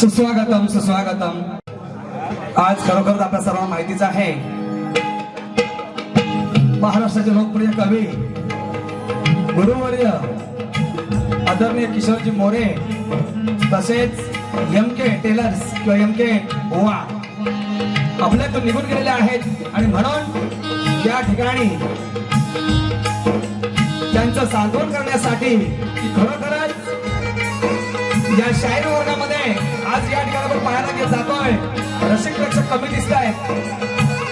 सुस्वागतम सुस्वागतम. आज खरोखरच आपल्या सर्वांना माहितीच आहे. महाराष्ट्राचे लोकप्रिय कवी गुरुवर्य आदरणीय किशोरजी मोरे तसेच एम के टेलर्स किंवा एम के गोवा आपल्यातून निघून गेलेले आहेत आणि म्हणून या ठिकाणी त्यांचं सांत्वन करण्यासाठी खरोखरच या शाहीर वर्गामध्ये आज या ठिकाणी आपण पाहायला घेत जातोय. रसिक प्रेक्षक कमी दिसत आहेत.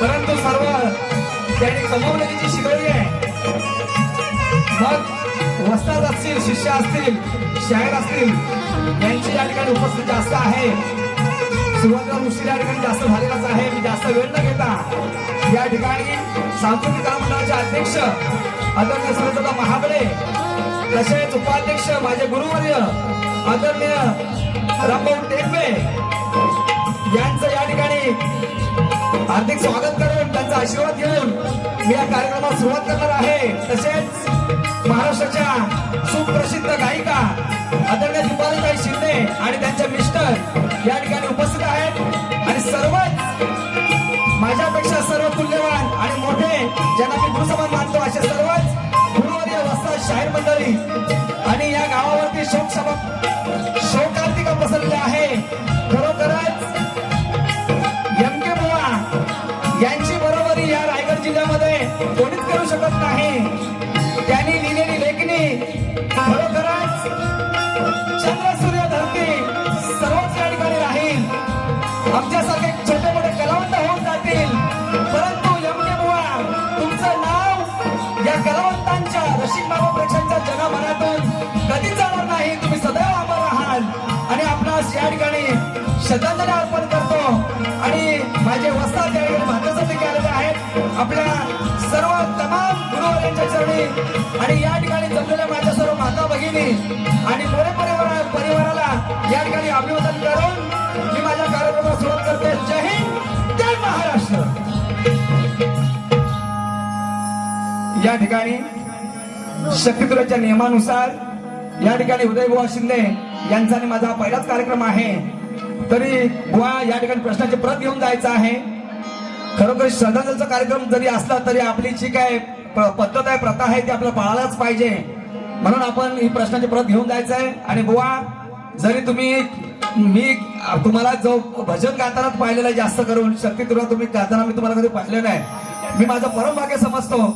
परंतु सर्व त्यांनी कमवलेली जी शिकवली आहे मग वस्ताद असतील शिष्य असतील शाहीर असतील यांची या ठिकाणी उपस्थिती जास्त आहे. सुरुवातीला उशीर या ठिकाणी जास्त झालेलाच आहे. मी जास्त वेळ न घेता या ठिकाणी सांस्कृतिक कला मंडळाचे अध्यक्ष आदरणीय सुरेंद्रदा महाबळे तसेच उपाध्यक्ष माझे गुरुवर्य आदरणीय रामभाऊ टेकवे यांचं या ठिकाणी हार्दिक स्वागत करून त्यांचा आशीर्वाद घेऊन मी या कार्यक्रमाला सुरुवात करणार आहे. तसेच महाराष्ट्राच्या सुप्रसिद्ध गायिका आदरणीय दीपालीताई शिंदे आणि त्यांचे मिस्टर या ठिकाणी शाहीर मंडळी आणि या गावावरती शोकसभा आणि या ठिकाणी जमलेल्या माझ्या सर्व माता भगिनी आणि मोरे परिवारा परिवाराला या ठिकाणी अभिवादन करून मी माझ्या कार्यक्रमाला सुरुवात करते. जय हिंद जय महाराष्ट्र. या ठिकाणी शक्तीतुराच्या नियमानुसार या ठिकाणी उदय बुवा शिंदे यांचा आणि माझा पहिलाच कार्यक्रम आहे. तरी बुवा या ठिकाणी प्रश्नाची प्रत घेऊन जायचं आहे. खरोखर श्रद्धांजलीचा कार्यक्रम जरी असला तरी आपली जी काय पद्धत आहे प्रथा आहे ती आपल्याला पाळायलाच पाहिजे. म्हणून आपण ही प्रश्नाची परत घेऊन जायचं आहे. आणि बुवा जरी तुम्ही मी तुम्हाला जो भजन गातानाच पाहिलेला आहे जास्त करून शक्ती तुला तुम्ही गाताना मी तुम्हाला कधी पाहिलं नाही. मी माझं परमभाग्य समजतो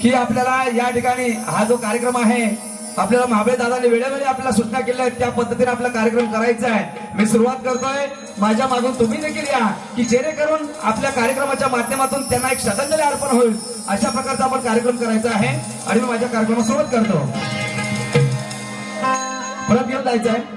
की आपल्याला या ठिकाणी हा जो कार्यक्रम आहे आपल्याला महाबळे दादाने वेळेमध्ये आपल्याला सूचना केल्या आहेत त्या पद्धतीने आपला कार्यक्रम करायचा आहे. मी सुरुवात करतोय. माझ्या मागून तुम्ही देखील या की जेणेकरून आपल्या कार्यक्रमाच्या माध्यमातून त्यांना एक श्रद्धांजली अर्पण होईल. अशा प्रकारचा आपण कार्यक्रम करायचा आहे. आणि मी माझ्या कार्यक्रमात सुरुवात करतो. परत घेऊन जायचं आहे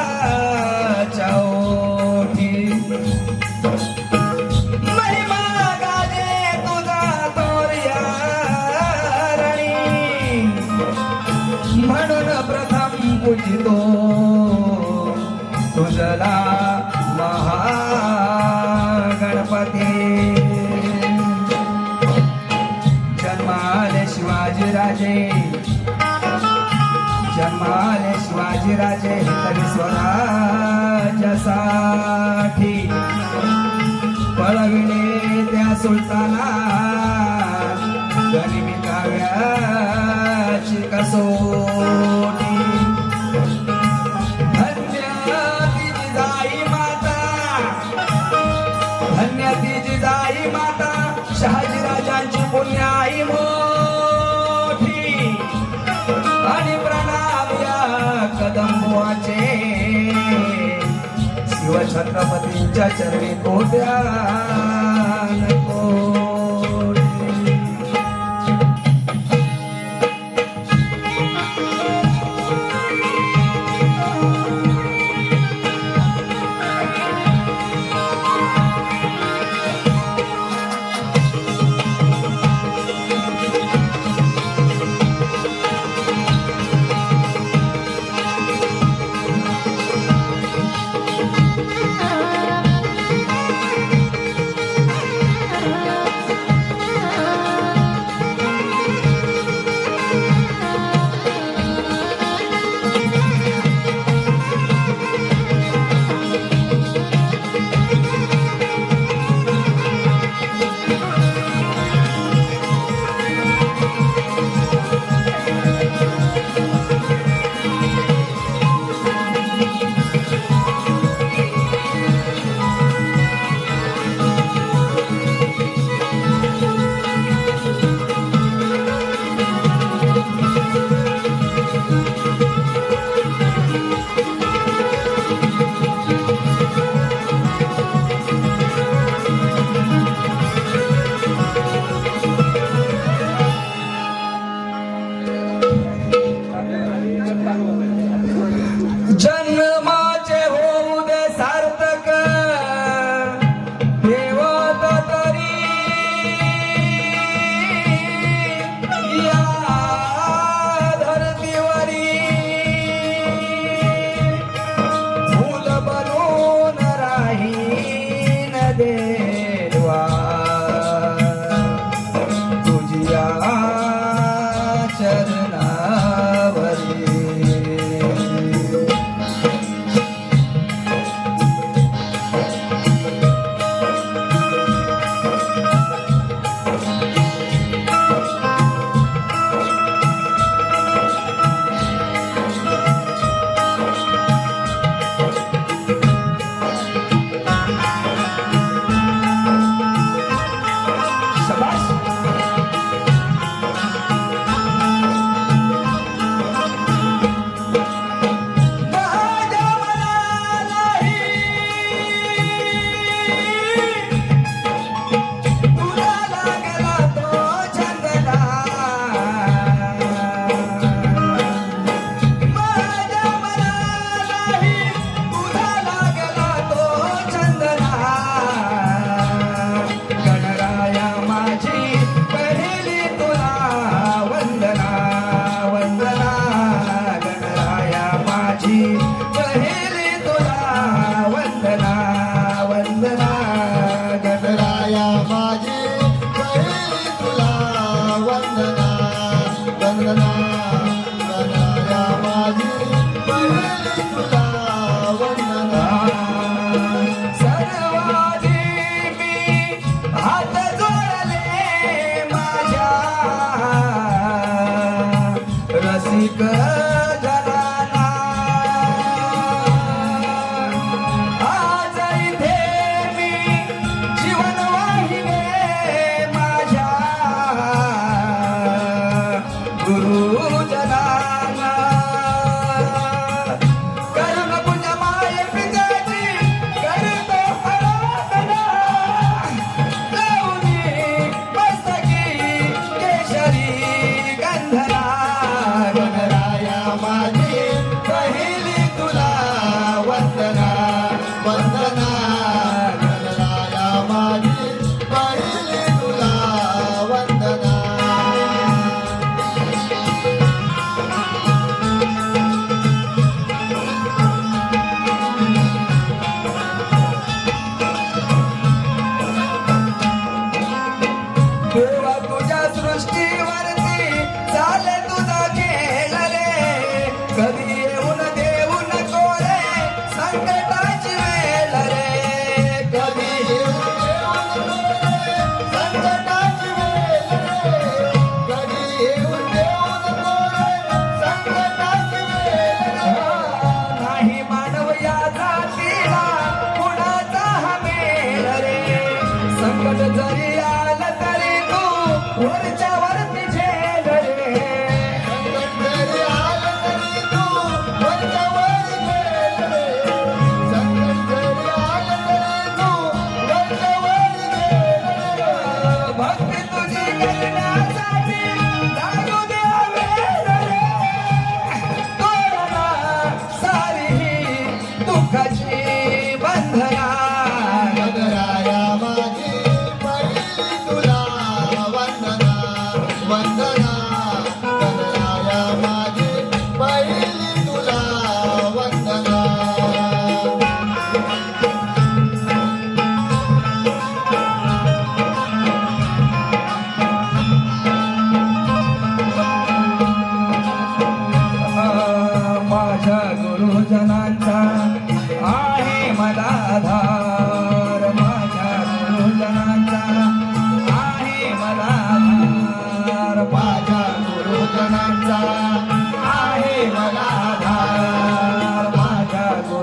पळविले त्या सुलताना. गरीबी काव्याची कसो संगमतींच्या चरणी कोट्या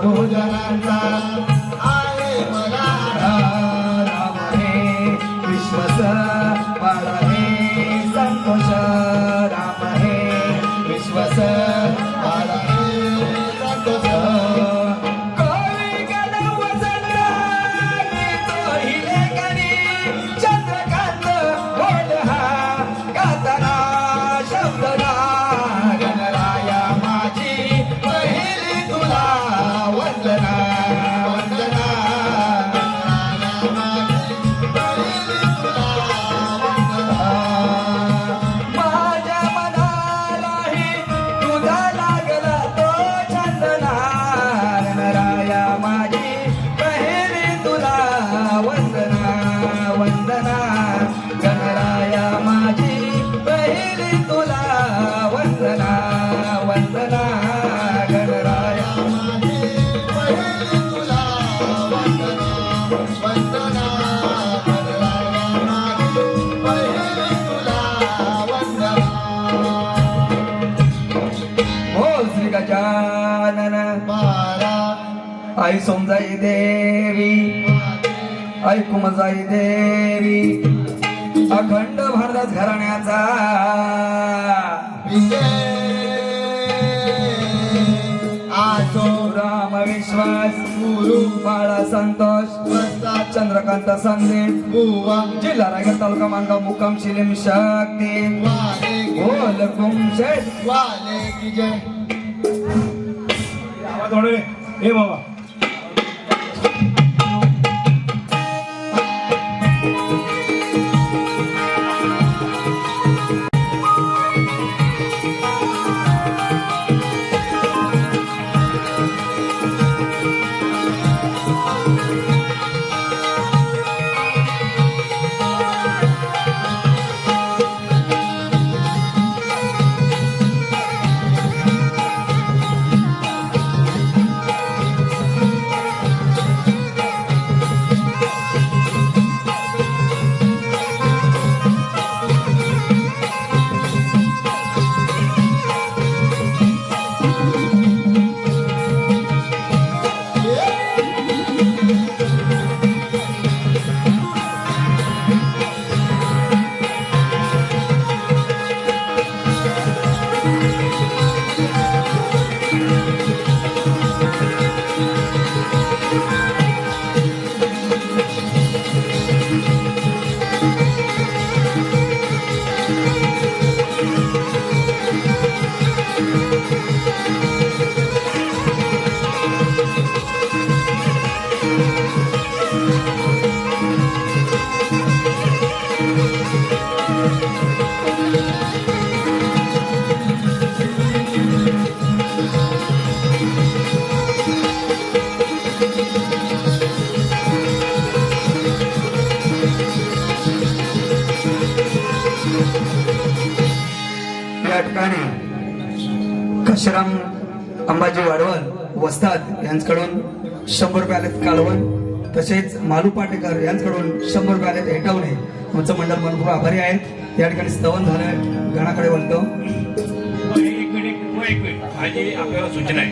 Oh Janata ऐकून जाई देवी. ऐकून जाई देवी. अखंड भारत घराण्याचा आसो राम विश्वास गुरु बाळा संतोष चंद्रकांत संदीप जिल्हा रायगड तालुका मानगाव मुक्काम शिलीम शक्ती. बोल कुमशे वाले की जय. आवाज हे बाबा. वस्ताद शंभर रुपये कालवण तसेच मालू पाटेकर यांच्याकडून शंभर रुपये हेटवणे आमचं मंडळ मनपूर आभारी आहेत या ठिकाणी स्तवन झालं गणाकडे वळतो. माझी आपल्याला सूचना आहे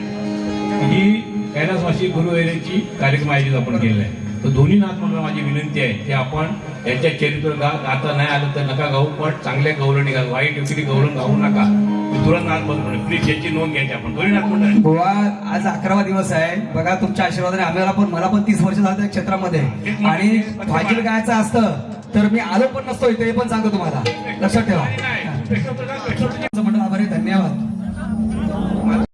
ही कैलासवासी गुरुवैरेची कार्यक्रम आयोजित आपण केलेला आहे. तर दोन्ही नाथ माझी विनंती आहे की आपण यांच्या चरित्र गा गाता नाही आलं तर नका गाऊ पण चांगल्या गौरणी घाल. वाईट व्यक्ती गौरव गाऊ नका. प्लीज याची नोंद घ्यायची आपण. बुवा आज अकरावा दिवस आहे. बघा तुमच्या आशीर्वादाने आम्हाला पण मला पण तीस वर्ष झालं त्या क्षेत्रामध्ये. आणि फाजील गायचं असतं तर मी आलो पण नसतो इथे हे पण सांगतो तुम्हाला. लक्षात ठेवा. आभारी. धन्यवाद.